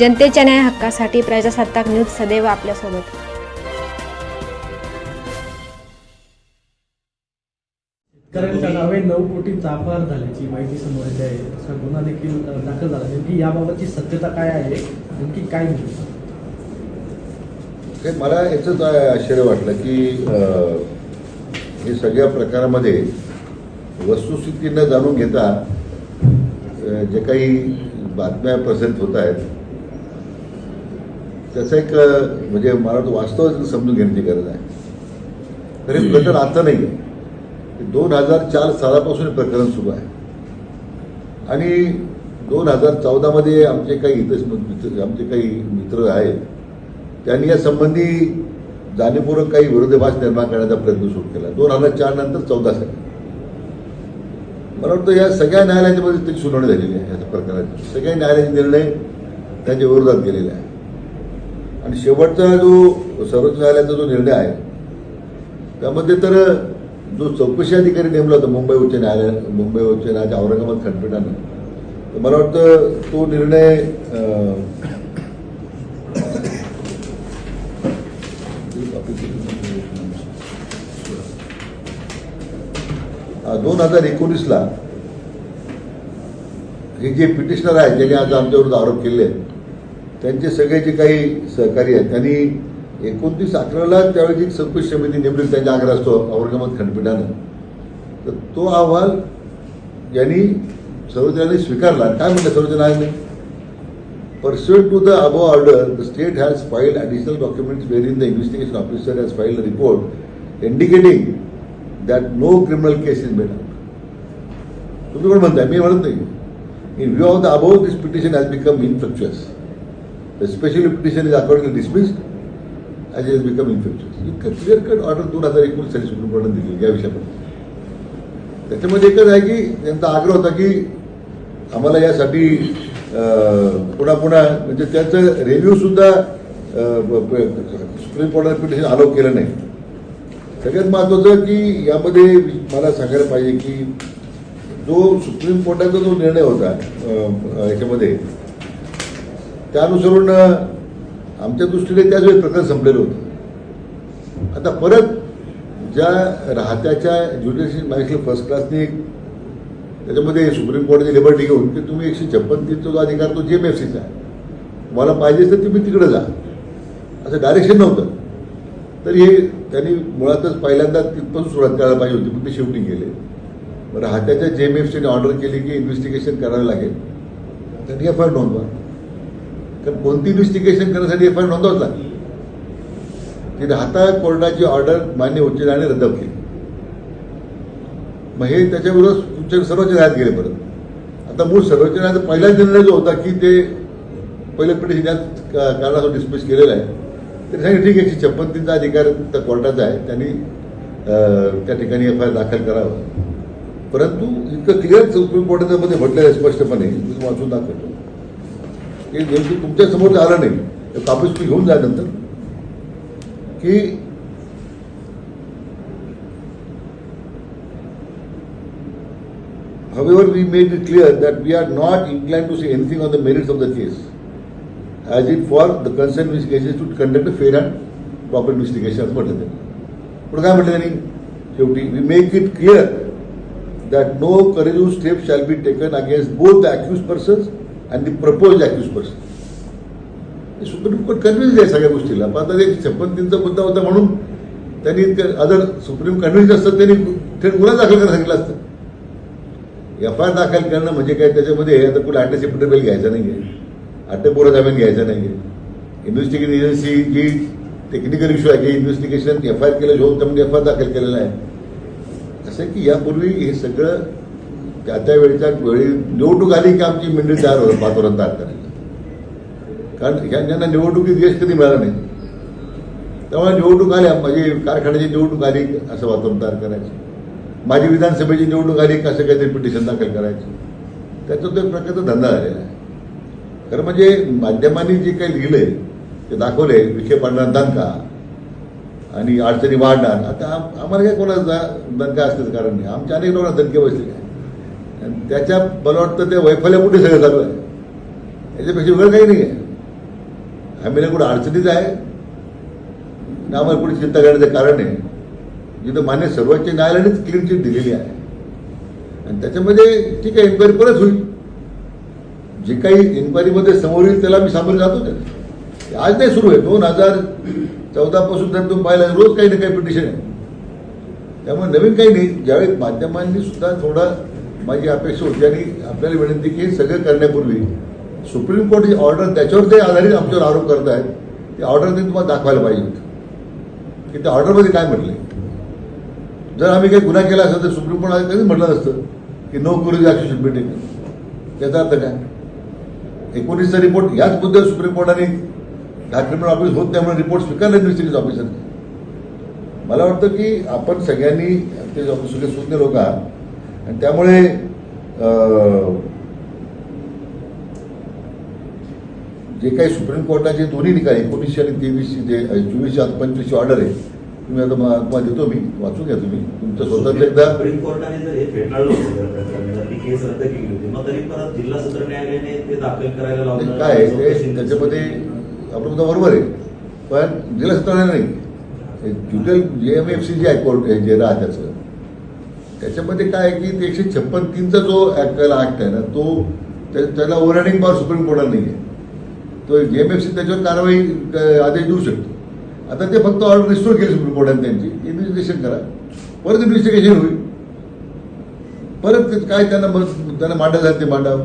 जनतेच्या न्याय हक्कासाठी प्रजासत्ताक न्यूज सदैव आपल्यासोबत. शेतकऱ्यांच्या नावे नऊ कोटींचा अपहार झाल्याची माहिती समोर येते. आहे असा गुन्हा देखील दाखल झाला. नेमकी याबाबतची सत्यता काय आहे? नेमकी काय ते मला याचंच आश्चर्य वाटलं की हे सगळ्या प्रकारामध्ये वस्तुस्थिती न जाणून घेता जे काही बातम्या प्रसारित होत आहेत त्याचं एक म्हणजे मला वाटतं वास्तव समजून घेण्याची गरज आहे. तर हे प्रकरण आता नाही. आहे दोन हजार चार सालापासून प्रकरण सुरू आहे. आणि दोन हजार चौदामध्ये आमचे काही इतर मित्र आमचे काही मित्र आहेत. त्यांनी या संबंधी जाणीवपूर्वक काही विरोधाभास निर्माण करण्याचा प्रयत्न सुरू केला. दोन हजार चार नंतर चौदा साली. मला वाटतं या सगळ्या न्यायालयामध्ये त्याची सुनावणी झालेली आहे या प्रकाराची सगळ्या न्यायालयाचे निर्णय त्यांच्या विरोधात गेलेले आहे आणि शेवटचा जो सर्वोच्च न्यायालयाचा जो निर्णय आहे त्यामध्ये तर जो चौकशी अधिकारी नेमला होता मुंबई उच्च न्यायालय मुंबई उच्च न्यायालयाच्या औरंगाबाद खंडपीठानं तर मला वाटतं तो निर्णय दोन हजार एकोणीसला हे जे पिटिशनर आहेत ज्यांनी आज आमच्यावर आरोप केले आहेत त्यांचे सगळे जे काही सहकारी आहेत त्यांनी एकोणतीस अकराला त्यावेळी जी चौकशी समिती नेमली त्यांच्या असतो औरंगाबाद खंडपीठानं. तर तो अहवाल यांनी सर्वोच्च स्वीकारला. काय म्हणलं सर्वोच्च न्यायालयाने to the above order the state has has additional documents where in the investigation officer has filed report indicating that no criminal case is made made तुम्ही कोण म्हणताय? मी म्हणत नाही. In view of the above this petition has become infructuous the special petition is according dismissed as is become infructuous इतकं clear cut order दोन हजार एकोणीस साली सुप्रीम कोर्टाने दिली या विषयामध्ये त्याच्यामध्ये एकच आहे की त्यांचा आग्रह होता की आम्हाला यासाठी पुन्हा पुन्हा म्हणजे त्याचं रेव्ह्यू सुद्धा सुप्रीम कोर्टाने पिटिशन अलाव केलं नाही. सगळ्यात महत्वाचं की यामध्ये मला सांगायला पाहिजे की जो सुप्रीम कोर्टाचा जो निर्णय होता याच्यामध्ये त्यानुसरून आमच्या दृष्टीने त्याच वेळी प्रकरण संपलेलं होतं. आता परत ज्या राहत्याच्या ज्युडिशियल मॅजिस्ट्रेट फर्स्ट क्लासने त्याच्यामध्ये सुप्रीम कोर्टाची लिबर्टी घेऊन की तुम्ही एकशे छप्पन तीनचा जो अधिकार तो जे आहे. मला पाहिजे तर तुम्ही तिकडे जा. असं डायरेक्शन नव्हतं. तर हे त्यांनी मुळातच पहिल्यांदा तिथपासून सुरुवात करायला पाहिजे होती पण ते शेवटी गेले. बरं राहत्याच्या जे एम एफ सीने ऑर्डर केली की इन्व्हेस्टिगेशन करायला लागेल. त्यांनी एफ आय आर नोंदवा. तर कोणती इन्व्हेस्टिगेशन करण्यासाठी एफ आय आर नोंदवाच की ती राहता कोर्टाची ऑर्डर मान्य उच्च न्यायालयाने रद्द केली. मग हे त्याच्याबरोबर उच्च सर्वोच्च न्यायालयात गेले परत. आता मूळ सर्वोच्च न्यायालयाचा पहिला निर्णय जो होता की ते पहिले पिटिशन यात कारणासाठी डिस्मिस केलेलं आहे तर सांगितलं ठीक आहे एकशे छप्पन अधिकार त्या कोर्टाचा आहे. त्यांनी त्या ठिकाणी एफ आय आर दाखल करावं. परंतु इतकं क्लिअर सुप्रीम कोर्टाच्या मध्ये म्हटलं आहे स्पष्टपणे वाचून दाखवतो. की नेमकं तुमच्यासमोर ते आलं नाही कापूस तुम्ही घेऊन जा नंतर की However, we made it clear that we are not inclined to say anything on the merits of the case, as it for the concerned investigators to conduct a fair and proper investigation असं म्हटलं त्यांनी पुढे काय म्हटलं त्यांनी शेवटी we make it clear that no coercive step shall be taken against both the accuse persons आणि ती propose accuse person supreme court convince आहे सगळ्या गोष्टीला. पण आता ते छप्पन तीनचा मुद्दा होता म्हणून त्यांनी अदर सुप्रीम कन्व्हिन्स असतं त्यांनी थेट गुन्हा दाखल करायला सांगितलं असतं. एफ आय आर दाखल करणं म्हणजे काय? त्याच्यामध्ये आता कुठे अँटिसिपेटरी बेल घ्यायचा नाही आहे अटकपूर्व जामीन घ्यायचा नाही आहे इन्व्हेस्टिगेशन एजन्सी जी टेक्निकल इश्यू आहे की इन्व्हेस्टिगेशन एफ आय आर केलं होऊन त्यामध्ये एफ आय आर दाखल केलेला आहे. असं आहे की यापूर्वी हे सगळं त्या त्या वेळेच्या वेळी निवडणूक आली की आमची मंडळी तयार होतं वातावरण तयार करायला कारण यांना निवडणुकीत यश कधी मिळालं नाही. त्यामुळे निवडणूक आल्या म्हणजे कारखान्याची निवडणूक आली असं वातावरण तयार करायचं. माझी विधानसभेची निवडणूक आली कसं काहीतरी पिटिशन दाखल करायचं. त्याचा तो एक प्रकारचा धंदा झालेला आहे. खरं म्हणजे माध्यमांनी जे काही लिहिलंय ते दाखवले विखे पाडणार दंका आणि अडचणी वाढणार. आता आम्हाला काय कोणाचा दणका असण्याचं कारण नाही. आमच्या अनेक लोकांना दणके बसलेले आहे त्याच्या मला वाटतं वैफल्या कुठे सगळं चालू आहे. याच्यापेक्षा वेगळं काही नाही आहे आम्ही कुठं अडचणीच आहे? ना आम्हाला कुठे चिंता करण्याचं कारण आहे. जिथं मान्य सर्वोच्च न्यायालयानेच क्लीन चिट दिलेली आहे. आणि त्याच्यामध्ये ठीक आहे इन्क्वायरी परत होईल. जे काही इन्क्वायरीमध्ये समोर येईल त्याला मी सामोरे जातो त्याला. आज नाही सुरू आहे. दोन हजार चौदापासून जर तुम्ही पाहिला रोज काही ना काही पिटिशन आहे. त्यामुळे नवीन काही नाही. ज्यावेळी माध्यमांनी सुद्धा थोडा माझी अपेक्षा होती आणि आपल्याला विनंती की सगळं करण्यापूर्वी. सुप्रीम कोर्ट जी ऑर्डर त्याच्यावर ते आधारित आमच्यावर आरोप करत आहेत ते ऑर्डर ते तुम्हाला दाखवायला पाहिजे होतं की त्या ऑर्डरमध्ये काय म्हटले जर आम्ही काही गुन्हा केला असेल तर सुप्रीम कोर्ट कधीच म्हटलं नसतं की no coercive action should be taken त्याचा अर्थ काय? एकोणीसचा रिपोर्ट याच मुद्द्यावर सुप्रीम कोर्टाने हा ऑफिस होत त्यामुळे रिपोर्ट स्वीकारला इन्व्हेस्टिगेशन ऑफिसर मला वाटतं की आपण सगळ्यांनी ते सगळे सुज्ञ लोक आहात आणि त्यामुळे जे काही सुप्रीम कोर्टाचे दोन्ही निकाल एकोणीसशे आणि तेवीसशे जे चोवीसशे आता पंचवीसशे ऑर्डर आहे तुम्ही आता म- तुम्हाला देतो मी वाचून घ्या तुम्ही. तुमचं स्वतःचं एकदा सुप्रीम कोर्टाने जर हे फेटाळलं होतं ती केस रद्द केली होती मग तरी परत जिल्हा सत्र न्यायालयाने ते दाखल करायला लावलं. काय ते त्याच्यामध्ये आपलं मुद्दा बरोबर आहे पण जिल्हा सत्राने नाही. ज्युडियल जे एम एफ सी जे आहे कोर्ट जे राह त्याचं त्याच्यामध्ये काय आहे की एकशे छप्पन तीनचा जो ॲक्टला ऍक्ट आहे ना तो त्या- त्याला ओव्हररायडिंग पॉवर सुप्रीम कोर्टाला नाही आहे तो जे एम एफ सी त्याच्यावर कारवाई क- आदेश देऊ शकतो. आता ते फक्त ऑर्डर रिस्टोर केली सुप्रीम कोर्टाने त्यांची. इन्व्हेस्टिगेशन करा. परत इन्व्हेस्टिगेशन होईल. परत ते काय त्यांना त्यांना मांडा आहे ते मांडावं.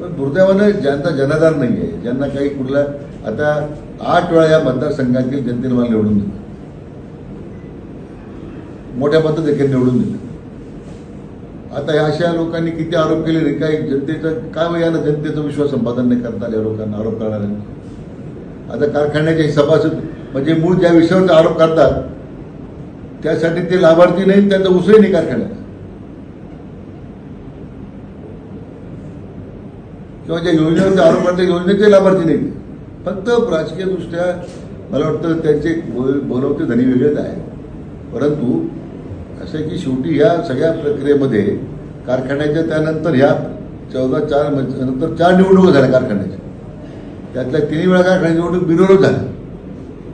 पण दुर्दैवानं ज्यांचा जनाधार नाही आहे ज्यांना काही कुठला आता आठ वेळा या मतदारसंघातील जनतेने मला निवडून दिलं. मोठ्या पद्धत देखील निवडून दिलं. आता ह्या अशा लोकांनी किती आरोप केले रे? काही जनतेचं काय यानं जनतेचा विश्वास संपादन नाही करता आले या लोकांना आरोप करणाऱ्यांना? आता कारखान्याचे सभासद म्हणजे मूळ ज्या विषयावर आरोप करतात त्यासाठी ते लाभार्थी नाही त्यांचा उसळी नाही कारखान्यात. किंवा ज्या योजनेवरचे आरोप करतात योजनेचे लाभार्थी नाही फक्त राजकीयदृष्ट्या मला वाटतं त्यांचे बोलवते धनी वेगळेच आहे. परंतु असं की शेवटी ह्या सगळ्या प्रक्रियेमध्ये कारखान्याच्या त्यानंतर ह्या चौदा चार म्हणजे नंतर चार निवडणुका झाल्या कारखान्याच्या. त्यातल्या तिन्ही वेळा कारखान्याची निवडणूक बिनविरोध झाली.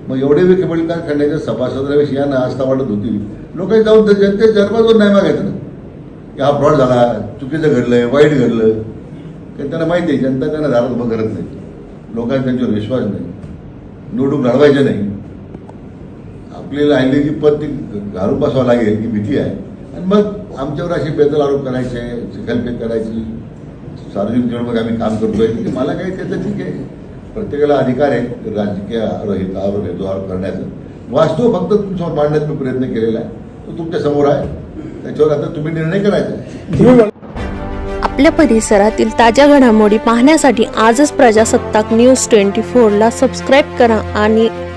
मग एवढे वेळ केवळ कारखान्याच्या सभासदाविषयी यांना आस्था वाटत होती. लोकांनी जाऊन जनते जन्माजून नाही मागायचं ना. की हा फ्रॉड झाला चुकीचं घडलंय वाईट घडलं. कारण त्यांना माहिती आहे जनता त्यांना दारात उभं करत नाही. लोकांना त्यांच्यावर विश्वास नाही. निवडणूक लढवायचे नाही. आपली राहिलेली पद ती घालून बसावं लागेल ही भीती आहे. आणि मग आमच्यावर असे बेदल आरोप करायचे चिखलफेक करायची सार्वजनिक जीवनामध्ये आम्ही काम करतोय. म्हणजे मला काही त्याचं ठीक आहे. प्रत्येकाला अधिकार आहे राजकीय आरोहित आरोप आहे आरोप वास्तव फक्त तुमच्यावर मांडण्याचा मी प्रयत्न केलेला आहे. तो तुमच्यासमोर आहे. त्याच्यावर आता तुम्ही निर्णय करायचा आपल्या परिसरातील ताज्या घडामोडी पाहण्यासाठी आजच प्रजासत्ताक न्यूज ट्वेंटी फोरला सबस्क्राईब करा आणि